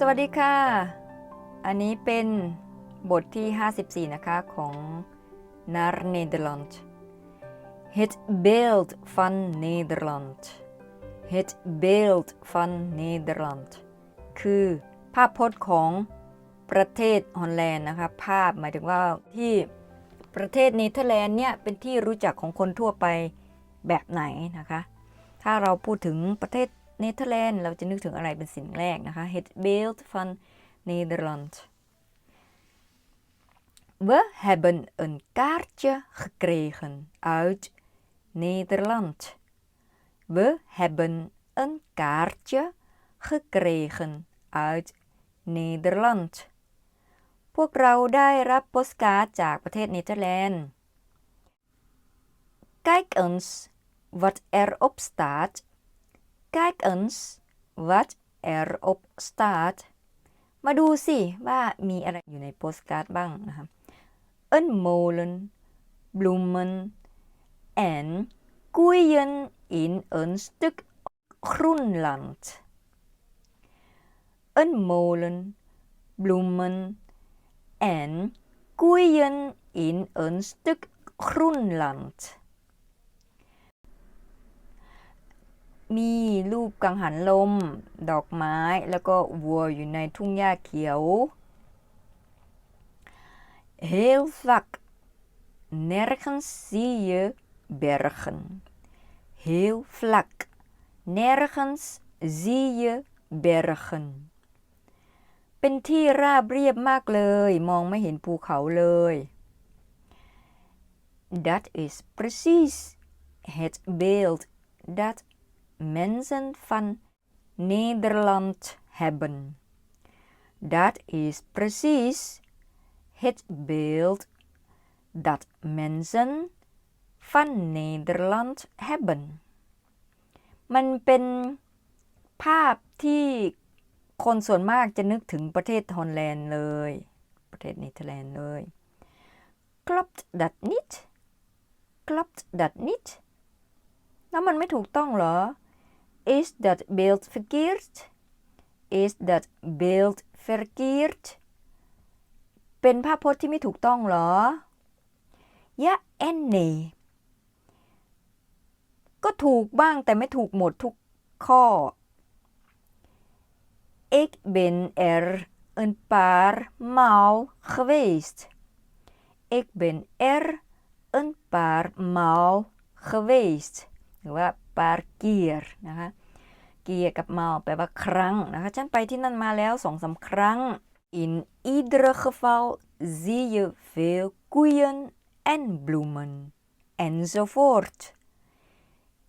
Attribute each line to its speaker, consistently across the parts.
Speaker 1: สวัสดีค่ะ อันนี้เป็นบทที่ 54 นะคะของ Naar Nederland Het beeld van Nederland Het beeld van Nederland คือภาพพจน์ของประเทศฮอลแลนด์นะคะ ภาพหมายถึงว่าที่ประเทศเนเธอร์แลนด์เนี่ยเป็นที่รู้จักของคนทั่วไปแบบไหนนะคะ ถ้าเราพูดถึงประเทศ เนเธอร์แลนด์เราจะนึกถึงอะไรเป็นสิ่งแรกนะคะ Het beeld van Nederland We hebben een kaartje gekregen uit Nederland We hebben een kaartje gekregen uit Nederland พวกเราได้รับโปสการ์ดจากประเทศเนเธอร์แลนด์ Kijk eens wat erop staat. Kijk eens wat erop staat. มาดูสิว่ามีอะไรอยู่ในโปสการ์ดบ้างนะคะ Een molen, bloemen en koeien in een stuk groenland. Een molen, bloemen en koeien in een stuk groenland. มี รูปกังหันลม ดอกไม้ แล้วก็วัวอยู่ในทุ่งหญ้าเขียว Heel vlak. Nergens zie je bergen. Heel vlak. Nergens zie je bergen. เป็นที่ราบเรียบมากเลย มองไม่เห็นภูเขาเลย Dat is precies het beeld dat mensen van Nederland hebben. Dat is precies het beeld dat mensen van Nederland hebben. มันเป็นภาพที่คนส่วนมากจะนึกถึงประเทศฮอลแลนด์เลย ประเทศเนเธอร์แลนด์เลย Klopt dat niet? Klopt dat niet? แล้วมันไม่ถูกต้องเหรอ Is dat beeld verkeerd? Is dat beeld verkeerd? เป็นภาพพจน์ที่ไม่ถูกต้องเหรอ Ja en nee ก็ถูกบ้างแต่ไม่ถูกหมดทุกข้อ Ik ben er een paar maal geweest. Ik ben er een paar maal geweest. หรือว่า ปาร์กีร์นะคะเกียร์กับเมาแปลว่าครั้งนะคะฉันไปที่นั่นมาแล้วสองสาครั้ง in ieder geval zie je veel koeien en bloemen enzovoort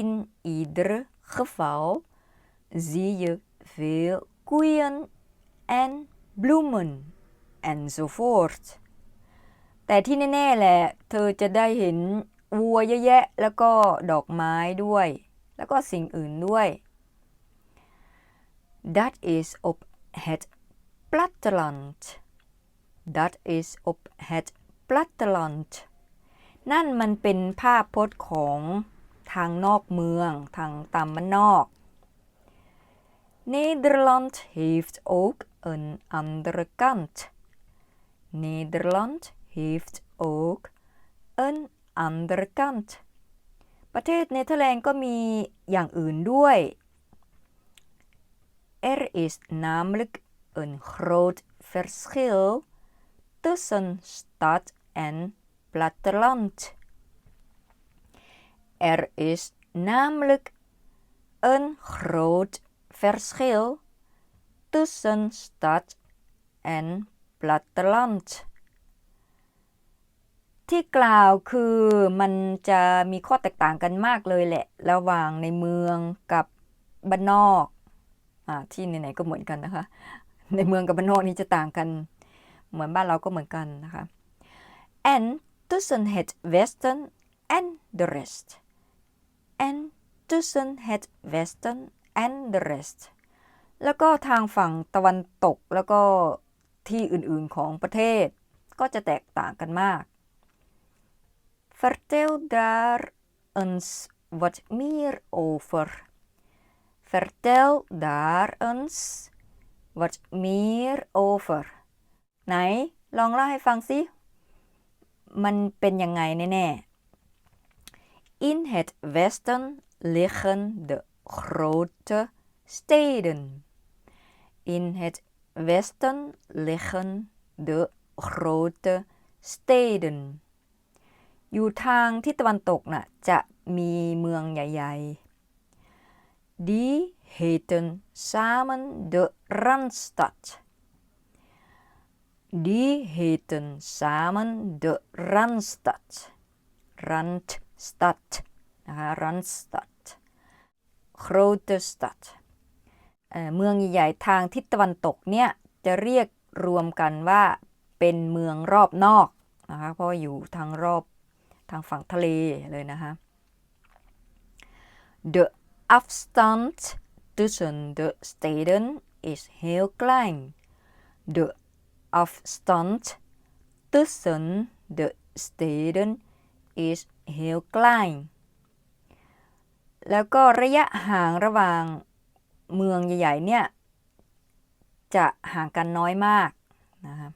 Speaker 1: in ieder geval zie je veel koeien en bloemen enzovoort แต่ที่แน่ ๆ แหละ เธอจะได้เห็นวัวเยอะแยะ แล้วก็ดอกไม้ด้วย แล้วก็สิ่งอื่นด้วย Dat is op het platteland. Dat is op het platteland. นั่นมันเป็นภาพพจน์ของทางนอกเมือง ทางตามบ้านนอก Nederland heeft ook een andere kant. Nederland heeft ook een andere kant. ประเทศเนเธอร์แลนด์ก็มีอย่างอื่นด้วย Er is namelijk een groot verschil tussen stad en platteland. Er is namelijk een groot verschil tussen stad en platteland. ที่กล่าวคือมันจะมีข้อแตกต่างกันมากเลยแหละ ระหว่างในเมืองกับบ้านนอกอที่ไหนๆก็เหมือนกันนะคะ ในเมืองกับบ้านนอกนี้จะต่างกัน เหมือนบ้านเราก็เหมือนกันนะคะ en tussen het westen en de rest en tussen het westen en de rest แล้วก็ทางฝั่งตะวันตกแล้วก็ที่อื่นๆของประเทศก็จะแตกต่างกันมาก Vertel daar eens wat meer over. Vertel daar eens what meer over ไหน ลองเล่าให้ฟังสิ มันเป็นยังไงแน่ๆ In het westen liggen de grote steden. In het westen liggen de grote steden. อยู่ทางทิศตะวันตกน่ะจะมีเมืองใหญ่ๆ Die heten samen de Randstad. Die heten samen de Randstad. Randstad นะคะ Randstad grote stad เมืองใหญ่ๆ ทางทิศตะวันตกเนี่ยจะเรียกรวมกันว่าเป็นเมืองรอบนอกนะคะเพราะอยู่ทางรอบ ทางฝั่งทะเลเลยนะคะ De afstand tussen de steden is heel klein. De afstand tussen de steden is heel klein. แล้วก็ระยะห่างระหว่างเมืองใหญ่ ๆ เนี่ย จะห่างกันน้อยมากนะคะ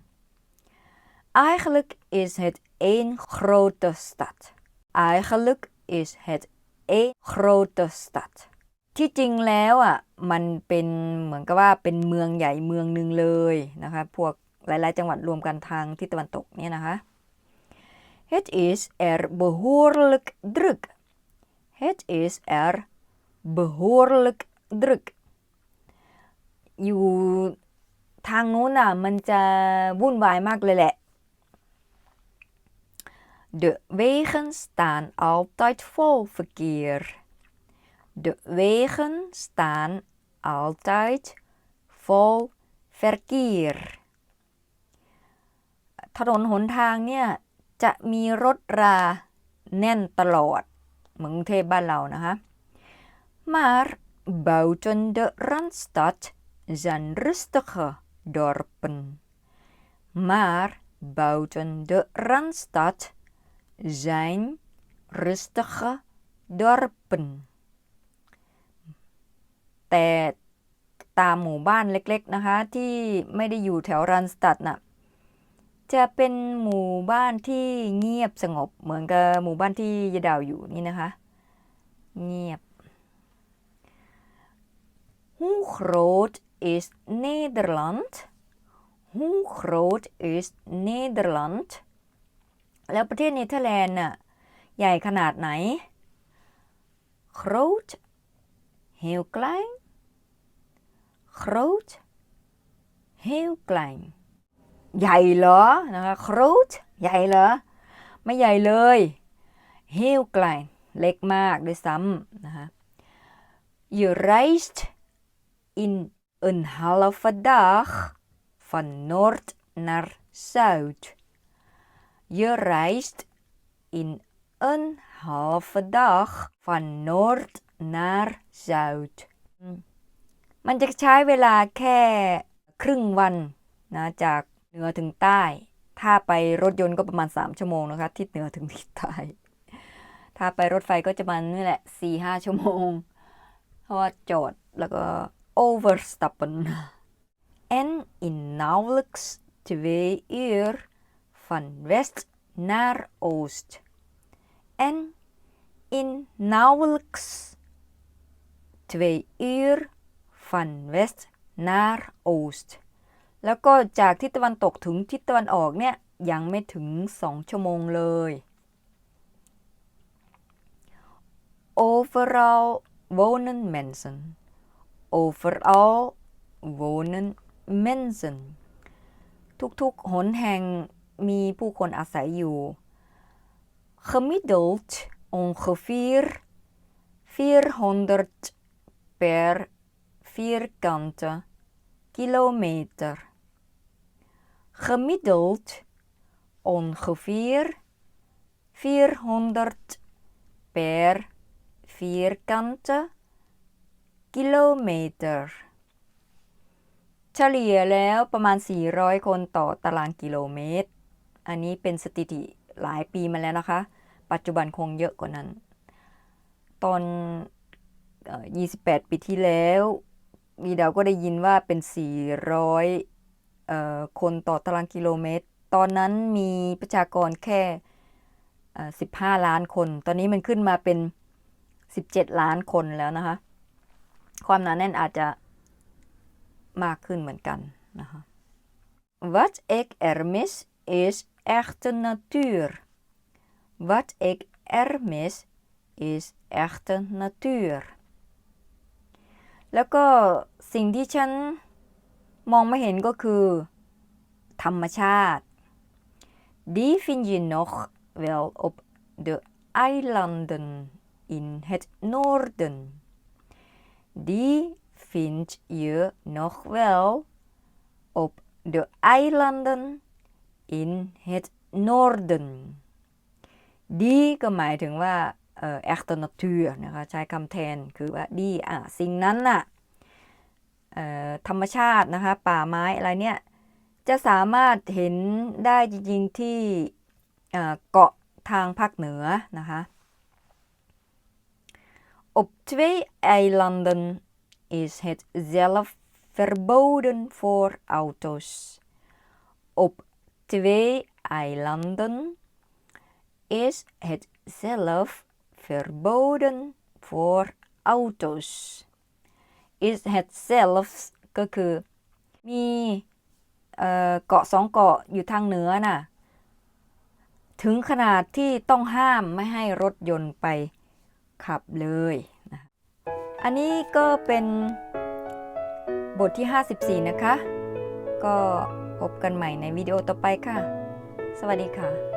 Speaker 1: Eigenlijk is het één grote stad. Eigenlijk is het één grote stad. ที่จริงแล้วอะมันเป็นเหมือนกับว่าเป็นเมืองใหญ่เมืองหนึ่งเลยนะคะพวกหลาย ๆ จังหวัดรวมกันทางทิศตะวันตกเนี่ยนะคะ Het is er behoorlijk druk. Het is er behoorlijk druk. อยู่ทางโน้นอะมันจะวุ่นวายมากเลยแหละ De wegen staan altijd vol verkeer. De wegen staan altijd vol verkeer. ถนนหนทางเนี่ย จะมีรถราแน่นตลอด เหมือนกรุงเทพบ้านเรานะคะ Maar buiten de Randstad zijn rustige dorpen. Maar buiten de Randstad zijn rustige dorpen. แต่ตามหมู่บ้านเล็กๆนะคะ ที่ไม่ได้อยู่แถวรันสตัดน่ะจะเป็นหมู่บ้านที่เงียบสงบเหมือนกับหมู่บ้านที่ยายดาวอยู่นี่นะคะ เงียบ Hoe groot is Nederland? Hoe groot is Nederland? แล้วประเทศเนเธอร์แลนด์น่ะใหญ่ขนาดไหน Groot heel klein groot heel klein ใหญ่เหรอนะคะ groot ใหญ่เหรอ ไม่ใหญ่เลย heel klein เล็กมากด้วยซ้ำนะคะ Je reist in een halve dag van noord naar zuid. Je reist in een halve dag van noord naar zuid. มันจะใช้เวลาแค่ครึ่งวันนะจากเหนือถึงใต้ ถ้าไปรถยนต์ก็ประมาณ 3 ชั่วโมงนะคะทิศเหนือถึงทิศใต้ ถ้าไปรถไฟก็จะมาณนี่แหละ4-5ชั่วโมง เพราะว่าจอดแล้วก็ overstappen. En in nauwelijks twee uur van west naar oost. En in nauwelijks twee uur van west naar oost. แล้วก็จากทิศตะวันตกถึงทิศตะวันออกเนี่ย ยังไม่ถึงสองชั่วโมงเลย Overal wonen mensen. Overal wonen mensen. ทุกๆ หนแห่ง มีผู้คนอาศัยอยู่ Gemiddeld ongeveer 400 per vierkante kilometer. Gemiddeld ongeveer 400 per vierkante kilometer เฉลี่ยแล้วประมาณ 400 คนต่อตารางกิโลเมตร อันนี้เป็นสถิติหลายปีมาแล้วนะคะ ปัจจุบันคงเยอะกว่านั้น ตอน 28 ปีที่แล้ว มีดาวก็ได้ยินว่าเป็น 400 คนต่อตารางกิโลเมตร ตอนนั้นมีประชากรแค่ 15 ล้านคน ตอนนี้มันขึ้นมาเป็น 17 ล้านคนแล้วนะคะ ความหนาแน่นอาจจะมากขึ้นเหมือนกันนะคะ Wat ik er mis is echte natuur. Wat ik er mis is echte natuur. แล้วก็สิ่งที่ฉันมองไม่เห็นก็คือ ธรรมชาติ Die vind je nog wel op de eilanden in het noorden. Die vind je nog wel op de eilanden in het noorden. Die ก็หมายถึงว่าเอ่อ echte natuur นะคะใช้คำแทนคือว่าดีอะสิ่งนั้นน่ะเอ่อธรรมชาตินะคะป่าไม้อะไรเนี่ย จะสามารถเห็นได้จริงๆที่เอ่อเกาะทางภาคเหนือนะคะ Op twee eilanden is het zelf verboden voor auto's. Op twee eilanden is het zelf verboden voor auto's. is het zelf ก็คือมีเอ่อเกาะสองเกาะอยู่ทางเหนือน่ะ ถึงขนาดที่ต้องห้ามไม่ให้รถยนต์ไปขับเลยนะอันนี้ก็เป็นบทที่ 54 นะคะ ก็ พบกันใหม่ในวิดีโอต่อไปค่ะ สวัสดีค่ะ